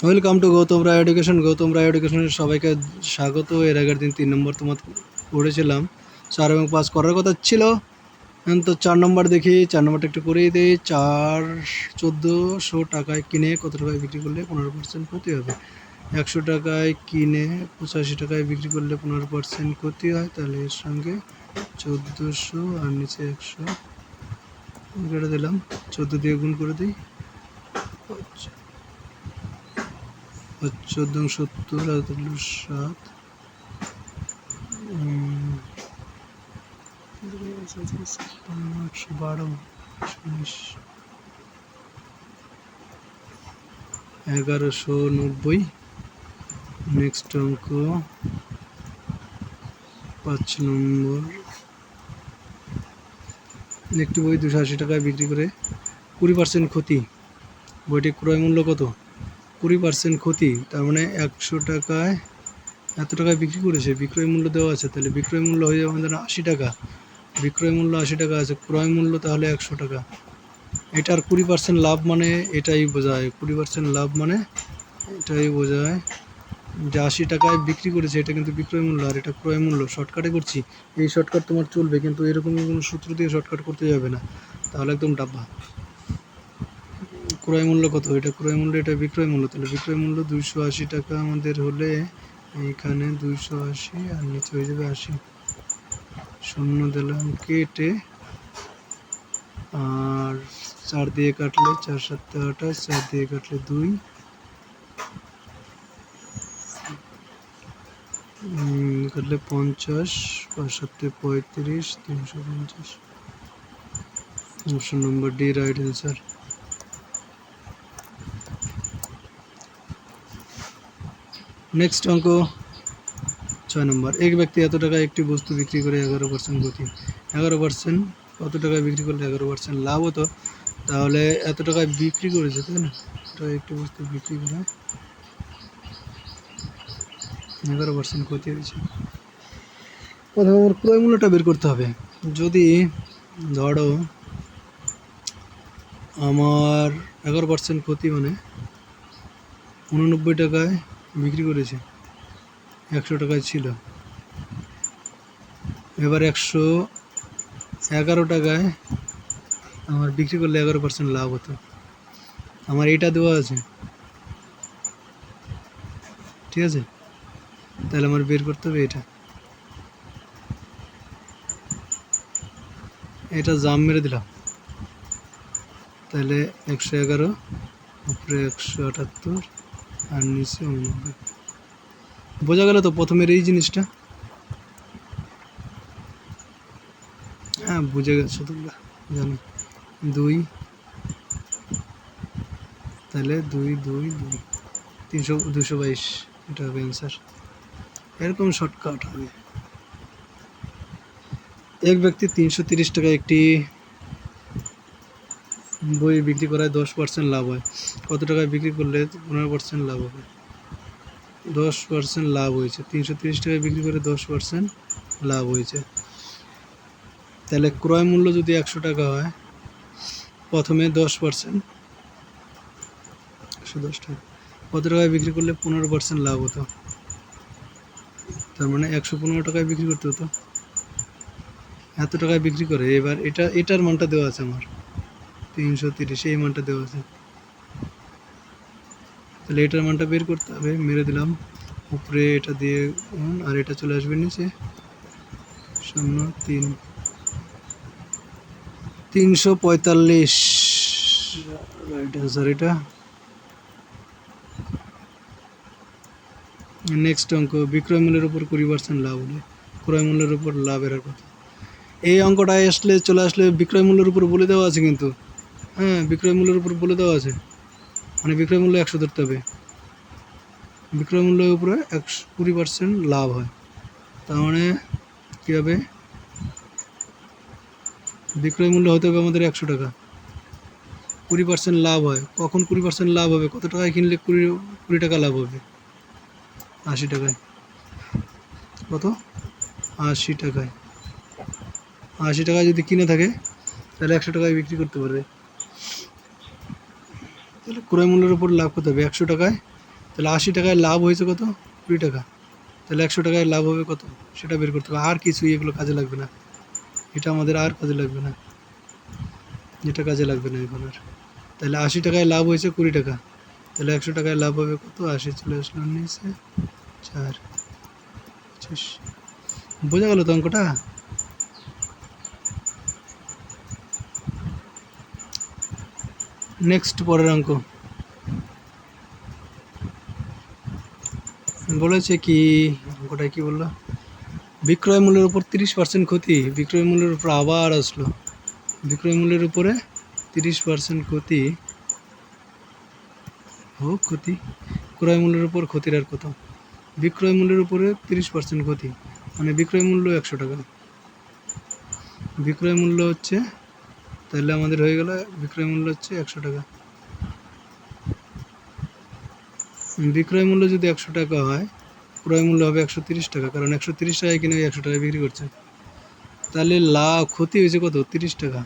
Welcome to Gautam Roy education Gautam Roy এডুকেশনের সবাইকে স্বাগত। এর আগের দিন তিন নম্বর তোমার পড়েছিলাম। চার এবং পাঁচ করার কথা ছিল। তো চার নম্বর দেখি। চার নম্বরটা একটু করেই দিই। চার চোদ্দোশো টাকায় কিনে কত টাকায় বিক্রি করলে পনেরো পার্সেন্ট ক্ষতি হবে? একশো টাকায় কিনে পঁচাশি টাকায় বিক্রি করলে পনেরো পার্সেন্ট ক্ষতি হয়। তাহলে এর সঙ্গে চোদ্দোশো আর নিচে একশো। দিলাম। চোদ্দ দিয়ে গুণ করে দিই। চোদ্দ সত্তর সাত একশো বারো এগারোশো নব্বই। নেক্সট অঙ্ক, পাঁচ নম্বর। একটি বই দুশো আশি টাকায় বিক্রি করে কুড়ি পার্সেন্ট ক্ষতি। বইটির ক্রয় মূল্য কত? কুড়ি পার্সেন্ট ক্ষতি, তার মানে একশো টাকায়, এত টাকায় বিক্রি করেছে, বিক্রয় মূল্য দেওয়া আছে, তাহলে বিক্রয় মূল্য হয়ে যাবে আমাদের আশি টাকা। বিক্রয় মূল্য আশি টাকা আছে, ক্রয় মূল্য তাহলে একশো টাকা। এটার কুড়ি পার্সেন্ট লাভ মানে এটাই বোঝায়, কুড়ি পার্সেন্ট লাভ মানে এটাই বোঝায় যে আশি টাকায় বিক্রি করেছে, এটা কিন্তু বিক্রয় মূল্য, আর এটা ক্রয় মূল্য। শর্টকাটে করছি, এই শর্টকাট তোমার চলবে, কিন্তু এরকম কোনো সূত্র দিয়ে শর্টকাট করতে যাবে না। তাহলে একদম ডাব্বা। ক্রয় মূল্য কত? এটা ক্রয় মূল্য, এটা বিক্রয় মূল্য। তাহলে বিক্রয় মূল্য দুইশো আশি টাকা আমাদের হলে এইখানে দুইশো আশি আর নিচে হয়ে যাবে আশি। শূন্য দিলাম কেটে আর চার দিয়ে কাটলে চার সাতটা আঠাশ চার দিয়ে কাটলে দুই। কাটলে পঞ্চাশ, পাঁচ সাতে পঁয়ত্রিশ, তিনশো পঞ্চাশ। Option number D, right answer. Next অঙ্ক, ছয় নম্বর। এক ব্যক্তি এত টাকায় একটি বস্তু বিক্রি করে এগারো পার্সেন্ট গতি। এগারো পার্সেন্ট কত টাকায় বিক্রি করলে এগারো পার্সেন্ট লাভ হতো? তাহলে এত টাকায় বিক্রি করেছে, তাই না? এটা একটি বস্তু বিক্রি করে এগারো পার্সেন্ট ক্ষতি হয়েছে। প্রথমে আমার ক্রয় মূল্যটা বের করতে হবে। যদি ধরো আমার এগারো পার্সেন্ট ক্ষতি মানে উননব্বই টাকায় বিক্রি করেছে। একশো টাকায় ছিল। এবার একশো এগারো টাকায় আমার বিক্রি করলে এগারো পার্সেন্ট লাভ হতো। আমার এইটা দেওয়া আছে। ঠিক আছে? তাহলে আমার বের করতে হবে এটা। এটা জাম মেরে দিলাম। তাহলে একশো এগারো, উপরে একশো আটাত্তর আর নিচে উননব্বই বোঝা গেল তো প্রথমের এই জিনিসটা? হ্যাঁ বুঝে গেছো তোমরা, জানো। দুই, তাহলে দুই দুই দুই। তিনশো দুশো বাইশ, এটা হবে অ্যান্সার এরকম শর্টকাট হবে। এক ব্যক্তি তিনশো তিরিশ টাকা একটি বই বিক্রি করায় দশ পার্সেন্ট লাভ হয়। কত টাকায় বিক্রি করলে পনেরো পার্সেন্ট লাভ হবে? দশ পার্সেন্ট লাভ হয়েছে। তিনশো তিরিশ টাকায় বিক্রি করে দশ পার্সেন্ট লাভ হয়েছে। তাহলে ক্রয় মূল্য যদি একশো টাকা হয়, প্রথমে দশ পার্সেন্ট। একশো দশ টাকা। কত টাকায় বিক্রি করলে পনেরো পার্সেন্ট লাভ হতো? তার মানে একশো পনেরো টাকায় বিক্রি করতে হতো। এত টাকায় বিক্রি করে। এবার এটা, এটার মানটা দেওয়া আছে আমার। তিনশো তিরিশ, এই মানটা দেওয়া আছে। তাহলে এটার মানটা বের করতে হবে, মেরে দিলাম। উপরে এটা দিয়ে আর এটা চলে আসবে নিচে। শূন্য, তিন। তিনশো পঁয়তাল্লিশ। রাইট অ্যান্সার এটা। নেক্সট অঙ্ক, বিক্রয় মূল্যের উপর কুড়ি পার্সেন্ট লাভ হলে। ক্রয় মূল্যের উপর লাভের কথা। এই অঙ্কটা আসলে, চলে আসলে বিক্রয় মূল্যের উপর বলে দেওয়া আছে কিন্তু। হ্যাঁ বিক্রয় মূল্যের উপর বলে দেওয়া আছে। মানে বিক্রয় মূল্য একশো ধরতে হবে। বিক্রয় মূল্যের উপরে একশো কুড়ি পার্সেন্ট লাভ হয়। তার মানে কী হবে? বিক্রয় মূল্য হতে হবে আমাদের একশো টাকা। কুড়ি পার্সেন্ট লাভ হয়। কখন কুড়ি পার্সেন্ট লাভ হবে? কত টাকায় কিনলে কুড়ি কুড়ি টাকা লাভ হবে? আশি টাকায়। কত? আশি টাকায়। আশি টাকায় যদি কিনে থাকে, তাহলে একশো টাকায় বিক্রি করতে পারবে। তাহলে ক্রয় মূল্যের উপর লাভ করতে হবে? একশো টাকায়? তাহলে আশি টাকায় লাভ হয়েছে কত? কুড়ি টাকা। তাহলে একশো টাকায় লাভ হবে কত? সেটা বের করতে হবে। আর কিছু এগুলো কাজে লাগবে না। এটা আমাদের আর কাজে লাগবে না। এটা কাজে লাগবে না এখন আর। তাহলে আশি টাকায় লাভ হয়েছে কুড়ি টাকা। তাহলে একশো টাকায় লাভ হবে কত? আশি চলে আসলো নিচে। চার, পঁচিশ। বোঝা গেল তো অঙ্কটা? নেক্সট পরের অঙ্ক। বলেছে কি, অঙ্কটা কি বলল? বিক্রয় মূল্যের উপর তিরিশ পার্সেন্ট ক্ষতি, বিক্রয় মূল্যের উপর আবার আসলো। বিক্রয় মূল্যের উপরে তিরিশ পার্সেন্ট ক্ষতি হোক ক্ষতি। ক্রয় মূল্যের উপর ক্ষতির আর কত? বিক্রয় মূল্যের উপরে তিরিশ পার্সেন্ট ক্ষতি মানে বিক্রয় মূল্য একশো টাকা। বিক্রয় মূল্য হচ্ছে তাহলে আমাদের হয়ে গেল বিক্রয় মূল্য হচ্ছে একশো টাকা। বিক্রয় মূল্য যদি একশো টাকা হয়, ক্রয় মূল্য হবে একশো তিরিশ টাকা, কারণ একশো তিরিশ টাকায় কিনে একশো টাকায় বিক্রি করছে। তাহলে লাভ ক্ষতি হয়েছে কত? তিরিশ টাকা।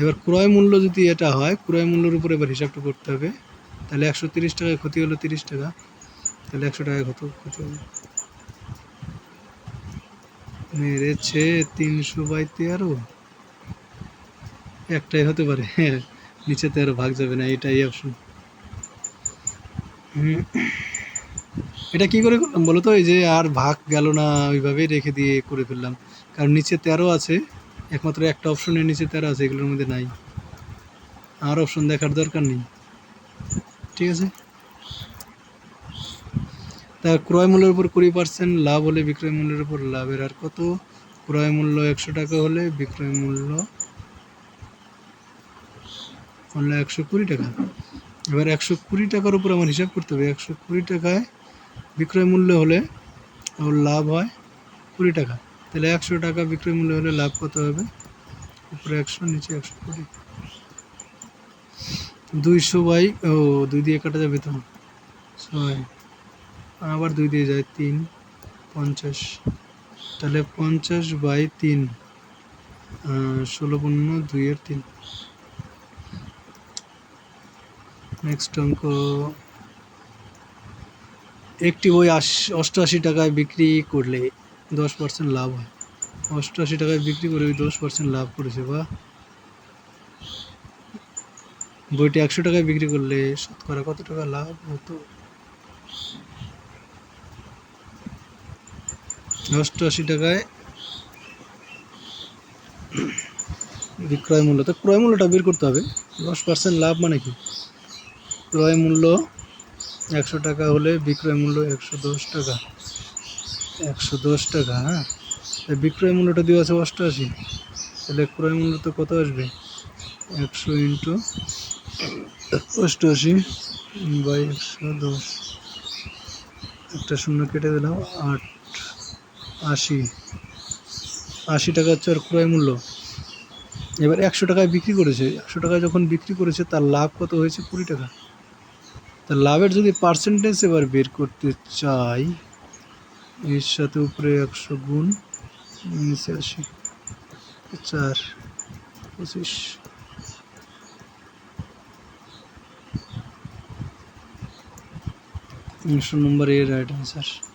এবার ক্রয় মূল্য যদি এটা হয়, ক্রয় মূল্যের উপর এবার হিসাবটা করতে হবে। তাহলে একশো তিরিশ টাকায় ক্ষতি হলো তিরিশ টাকা। তাহলে একশো টাকায় কত ক্ষতি হবে? মেরেছে তিনশো বাই তেরো? একটাই হতে পারে। নিচে তেরো ভাগ যাবে না, এটাই অপশন এটা কি করে করলাম বলো তো? এই যে আর ভাগ গেল না, ওইভাবেই রেখে দিয়ে করে ফেললাম। কারণ নিচে তেরো আছে, একমাত্র একটা অপশনের নিচে তেরো আছে, এগুলোর মধ্যে নাই। আর অপশন দেখার দরকার নেই। ঠিক আছে? তা ক্রয় মূল্যের উপর কুড়ি পার্সেন্ট, লাভ হলে বিক্রয় মূল্যের উপর লাভের আর কত? ক্রয় মূল্য একশো টাকা হলে বিক্রয় মূল্য হলো একশো কুড়ি টাকা। এবার একশো কুড়ি টাকার উপর আমার হিসাব করতে হবে। একশো কুড়ি টাকায় বিক্রয় মূল্য হলে ওর লাভ হয় কুড়ি টাকা। তাহলে একশো টাকা বিক্রয় মূল্য হলে লাভ কত হবে? উপরে একশো, নিচে একশো কুড়ি। দুইশো বাই, ও, দুই দিয়ে কাটা যাবে তো? ছয়। আবার দুই দিয়ে যায় তিন, পঞ্চাশ। তাহলে পঞ্চাশ বাই তিন ষোলো পূর্ণ দুইয়ের তিন। নেক্সট অঙ্ক। একটি বই আশ- অষ্টআশি টাকায় বিক্রি করলে দশ পার্সেন্ট লাভ হয়। অষ্টআশি টাকায় বিক্রি করে দশ পার্সেন্ট লাভ করেছে বা বইটি একশো টাকায় বিক্রি করলে শতকরা কত টাকা লাভ হতো? অষ্টআশি টাকায় বিক্রয় মূল্য। তো ক্রয় মূল্যটা বের করতে হবে। দশ পার্সেন্ট লাভ মানে কি? ক্রয় মূল্য একশো টাকা হলে বিক্রয় মূল্য একশো দশ টাকা। একশো দশ টাকা হ্যাঁ? বিক্রয় মূল্যটা দেওয়া আছে অষ্টআশি তাহলে ক্রয় মূল্য তো কত আসবে? একশো ইন্টু অষ্টআশি বাই একশো দশ। একটা শূন্য কেটে দিলাম, আট আশি। আশি টাকা হচ্ছে আর ক্রয় মূল্য। এবার একশো টাকায় বিক্রি করেছে। একশো টাকায় যখন বিক্রি করেছে, তার লাভ কত হয়েছে? কুড়ি টাকা। তা লাভের যদি পার্সেন্টেজ এবার বের করতে চাই, এর সাথে উপরে একশো গুণ নিচে আশি, চার, পঁচিশ। নম্বর এর রাইট অ্যান্সার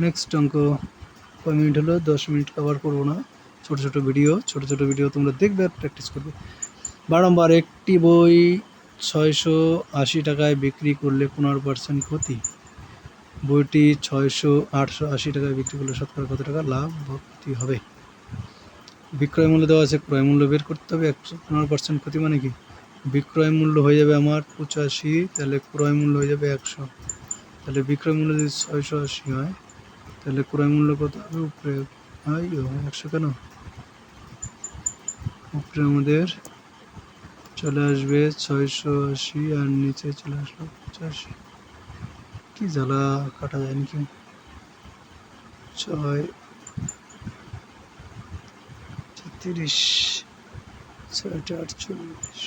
নেক্সট অঙ্ক, কয় মিনিট হলো? দশ মিনিট কভার করব না। ছোট ছোট ভিডিও ছোট ছোট ভিডিও তোমরা দেখবে আর প্র্যাকটিস করবে বারম্বার একটি বই ছয়শো আশি টাকায় বিক্রি করলে পনেরো পার্সেন্ট ক্ষতি। বইটি ছয়শো আটশো আশি টাকায় বিক্রি করলে শতকরা কত টাকা? লাভ ক্ষতি হবে। বিক্রয় মূল্য দেওয়া আছে, ক্রয় মূল্য বের করতে হবে। একশো পনেরো পার্সেন্ট ক্ষতি মানে কি? বিক্রয় মূল্য হয়ে যাবে আমার পঁচাশি, তাহলে ক্রয় মূল্য হয়ে যাবে একশো। তাহলে বিক্রয় মূল্য যদি ছয়শো আশি হয় তাহলে ক্রয় মূল্য কত হবে? উপরে একশো কেন? উপরে আমাদের চলে আসবে ছয়শো আশি আর নিচে চলে আসলো পঁচাশি। কি জ্বালা, কাটা যায় নাকি? ছয় তিরিশ ছয়টা আটচল্লিশ।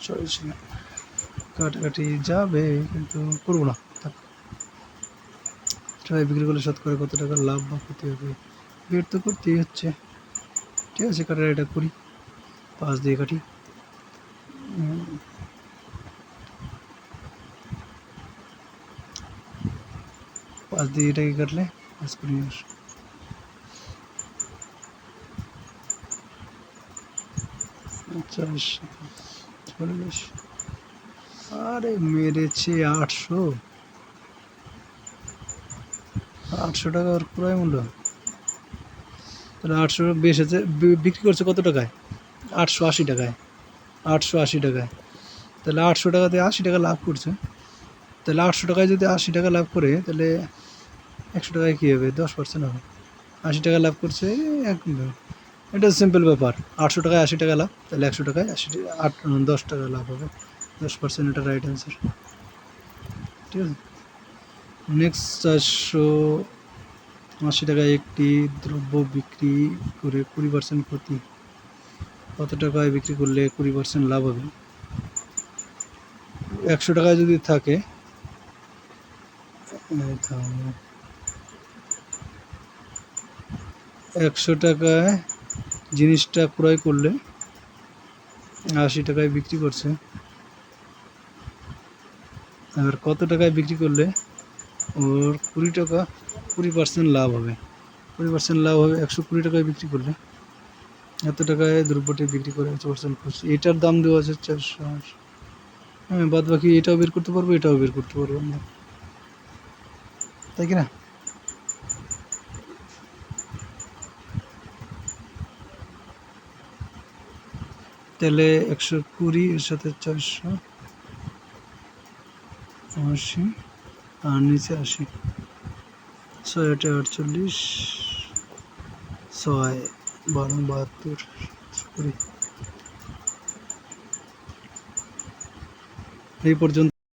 ছয়শো কাটাকাটি যাবে, কিন্তু করব না। টাকায় বিক্রি করলে শতকরা কত টাকা লাভ বা ক্ষতি হবে? বের তো করতেই হচ্ছে। ঠিক আছে, কাটার এটা করি। পাঁচ দিয়ে কাটি। পাঁচ দিয়ে এটাকে কাটলে পাঁচ পঞ্চাশ চল্লিশ আরে মেরেছে আটশো। আটশো টাকা ওর ক্রয় মূল্য। তাহলে আটশো বেশ আছে। বিক্রি করছে কত টাকায়? আটশো আশি টাকায়। আটশো আশি টাকায়। তাহলে আটশো টাকাতে আশি টাকা লাভ করছে। তাহলে আটশো টাকায় যদি আশি টাকা লাভ করে, তাহলে একশো টাকায় কী হবে? দশ পার্সেন্ট হবে। আশি টাকা লাভ করছে, এক এটা সিম্পল ব্যাপার। আটশো টাকায় আশি টাকা লাভ, তাহলে একশো টাকায় আশি, আট দশ টাকা লাভ হবে। দশ পার্সেন্ট এটা রাইট অ্যান্সার ঠিক আছে? নেক্সট চারশো আশি টাকায় একটি দ্রব্য বিক্রি করে কুড়ি পার্সেন্ট ক্ষতি। কত টাকায় বিক্রি করলে কুড়ি পার্সেন্ট লাভ হবে? একশো টাকায় যদি থাকে একশো টাকায় জিনিসটা ক্রয় করলে আশি টাকায় বিক্রি করছে। আর কত টাকায় বিক্রি করলে ওর কুড়ি টাকা কুড়ি পার্সেন্ট লাভ হবে। কুড়ি পার্সেন্ট লাভ হবে, একশো কুড়ি টাকায় বিক্রি করলে। এত টাকায় দ্রব্যটি বিক্রি করে একশো পার্সেন্ট খুশি এটার দাম দেওয়া আছে চারশো। আশি হ্যাঁ বাদ বাকি এটাও বের করতে পারব, এটাও বের করতে পারব আমরা। তাই কি না? তাহলে একশো কুড়ি, এর সাথে চারশো, আশি, আর নিচে আশি। ছয় আটে আটচল্লিশ ছয় বারো বাহাত্তর এই পর্যন্ত